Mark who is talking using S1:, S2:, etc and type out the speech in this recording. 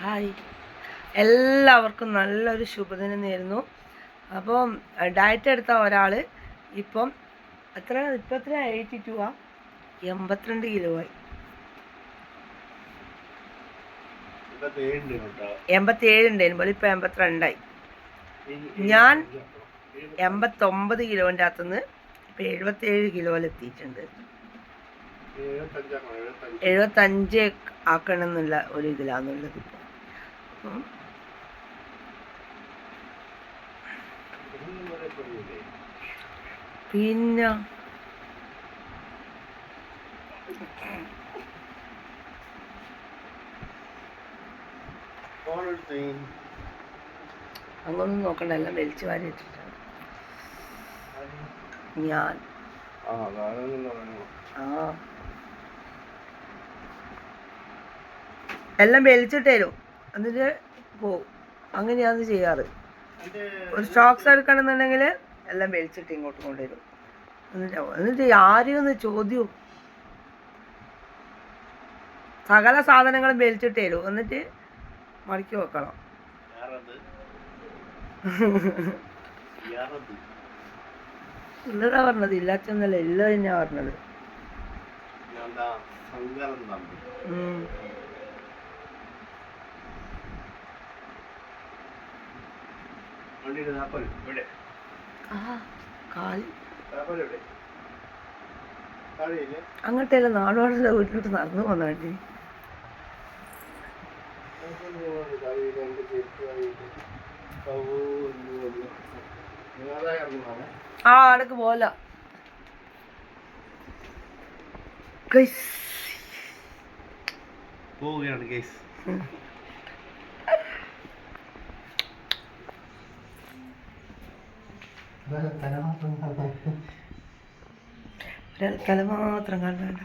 S1: Hi. എല്ലാവർക്കും നല്ലൊരു ശുഭദിനം നേരുന്നു അപ്പം ഡയറ്റ് എടുത്ത ഒരാൾ ഇപ്പം എത്ര? ഇപ്പം എത്ര? എയ്റ്റി ടു ആ? എൺപത്തിരണ്ട് കിലോ ആയി. എൺപത്തി ഏഴ് ഉണ്ടായിരുന്നു ഇപ്പം എൺപത്തിരണ്ടായി. ഞാൻ എൺപത്തൊമ്പത് കിലോന്റെ അകത്തുനിന്ന് ഇപ്പം എഴുപത്തേഴ് കിലോയിലെത്തിയിട്ടുണ്ട് എഴുപത്തഞ്ച് ആക്കണം എന്നുള്ള ഒരു അപ്പം പിന്നെ അങ്ങൊന്നും നോക്കണ്ട എല്ലാം വലിച്ചു വാരി ഇട്ടിട്ടാണ്. ഞാൻ. ആ. എല്ലാം വലിച്ചിട്ട് തരും. എന്നിട്ട് പോവും. അങ്ങനെയാണ് ചെയ്യാറ്. ഒരു സ്റ്റോക്സ് എടുക്കണമെന്നുണ്ടെങ്കിൽ എല്ലാം വലിച്ചിട്ട് ഇങ്ങോട്ട് കൊണ്ടുവരും. എന്നിട്ട് എന്നിട്ട് ആരും ഒന്ന് ചോദ്യവും സകല സാധനങ്ങളും വലിച്ചിട്ട് തരും. എന്നിട്ട് മടക്കി വെക്കണം. ഇല്ലതാ പറഞ്ഞത്. ഇല്ലാച്ചെന്നല്ല. ഇല്ല തന്നെയാ പറഞ്ഞത്. ഉം. അങ്ങോട്ടല്ല നാടോടുള്ള വീട്ടിലോട്ട് നടന്നു പോന്ന വേണ്ടി? ആ അടക്ക് പോല.
S2: പോവുകയാണ് കേസ്
S1: ഒരാൾ തല മാത്രം കാണണ്ട